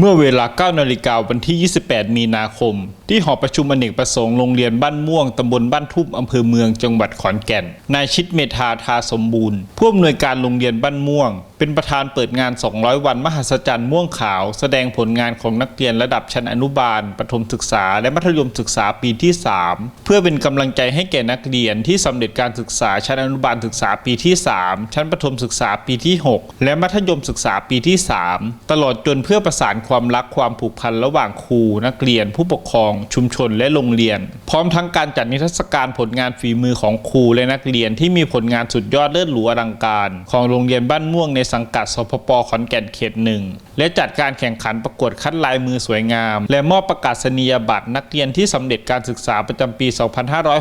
เมื่อเวลา9นาฬิกาวันที่ 28 มีนาคม ที่หอประชุมอเนกประสงค์โรงเรียนบ้านม่วงตำบลบ้านทุ่มอำเภอเมืองจังหวัดขอนแก่น นายชิดเมธาทาสมบูรณ์ผู้อำนวยการโรงเรียนบ้านม่วง เป็นประธานเปิดงาน 200 วันมหัศจรรย์ม่วงขาว แสดงผลงานของนักเรียนระดับชั้นอนุบาล ประถมศึกษา และมัธยมศึกษาปีที่ 3 เพื่อเป็นกำลังใจให้แก่นักเรียนที่สำเร็จการศึกษาชั้นอนุบาลศึกษาปีที่ 3 ชั้นประถมศึกษาปีที่ 6 และมัธยมศึกษาปีที่ 3 ตลอดจนเพื่อประสานความรักความผูกพันระหว่างครูนักเรียนผู้ปกครองชุมชนและโรงเรียน พร้อมทั้งการจัดนิทรรศการผลงานฝีมือของครูและนักเรียนที่มีผลงานสุดยอดเลิศหรูอลังการ ของโรงเรียนบ้านม่วงในสังกัดสพปขอนแก่นเขตหนึ่งและจัดการแข่งขันประกวดคัดลายมือสวยงาม และมอบประกาศนียบัตรนักเรียนที่สำเร็จการศึกษาประจำปี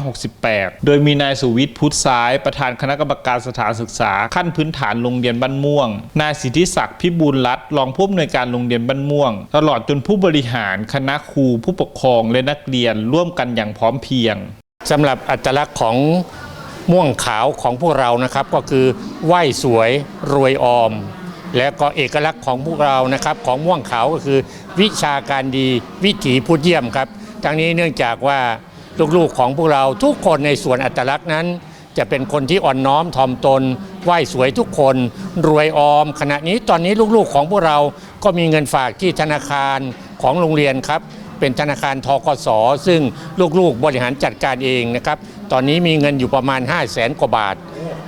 2568 โดยมีนายสุวิทย์พุทธซ้าย ประธานคณะกรรมการสถานศึกษา ขั้นพื้นฐานโรงเรียนบ้านม่วง นายสิทธิศักดิ์พิบูลรัตน์รองผู้อำนวยการโรงเรียนบ้านม่วง ตลอดจนผู้บริหารคณะครูผู้ปกครองและนักเรียนร่วมกันอย่างพร้อมเพรียงสำหรับอัตลักษณ์ของม่วงขาวของพวกเรานะครับ ก็คือไหวสวยรวยออม และก็เอกลักษณ์ของพวกเรานะครับ ของม่วงขาวก็คือ วิชาการดีวิถีพูดเยี่ยมครับทั้งนี้เนื่องจากว่าลูกๆของพวกเราทุกคนในส่วนอัตลักษณ์นั้น จะเป็นคนที่อ่อนน้อมถ่อมตน ไหวสวยทุกคน รวยออม ขณะนี้ตอนนี้ลูกๆของพวกเราก็มีเงินฝากที่ธนาคารของโรงเรียนครับ เป็นธนาคารทกสซึ่งลูกๆบริหารจัดการเองนะครับ ตอนนี้มีเงินอยู่ประมาณ 5 0 0แสนกว่าบาท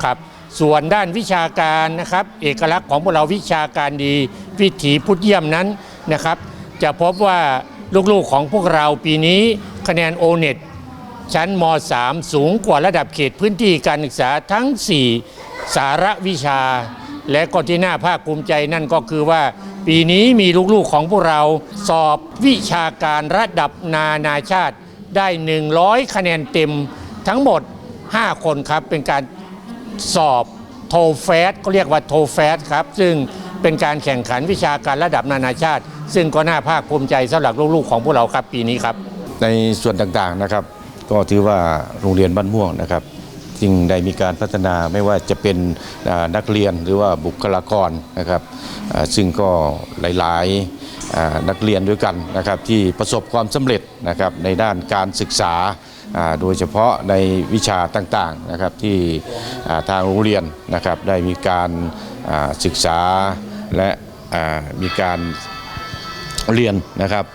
ครับส่วนด้านวิชาการนะครับ เอกลักษณ์ของพวกเราวิชาการดี วิถีพุทธเยี่ยมนั้นนะครับ จะพบว่าลูกๆของพวกเราปีนี้คะแนนโอเน็ตชั้นม .3 สูงกว่าระดับเขตพื้นที่การศึกษาทั้ง 4 สาระวิชา และก็ที่น่าภาคภูมิใจนั่นก็คือว่า ปีนี้มีลูกๆของพวกเราสอบวิชาการระดับนานาชาติได้ 100 คะแนนเต็มทั้งหมด 5 คนครับ เป็นการสอบโทแฟสก็เรียกว่าโทแฟสครับ ซึ่งเป็นการแข่งขันวิชาการระดับนานาชาติ ซึ่งก็น่าภาคภูมิใจสำหรับลูกๆของพวกเราครับปีนี้ครับ ในส่วนต่างๆนะครับ ก็ถือว่าโรงเรียนบ้านม่วงนะครับ จึงได้มีการพัฒนาไม่ว่าจะเป็นนักเรียนหรือว่าบุคลากรนะครับซึ่งก็หลายๆนักเรียนด้วยกันนะครับที่ประสบความสำเร็จนะครับในด้านการศึกษาโดยเฉพาะในวิชาต่างๆนะครับที่ทางโรงเรียนนะครับได้มีการศึกษาและมีการเรียนนะครับ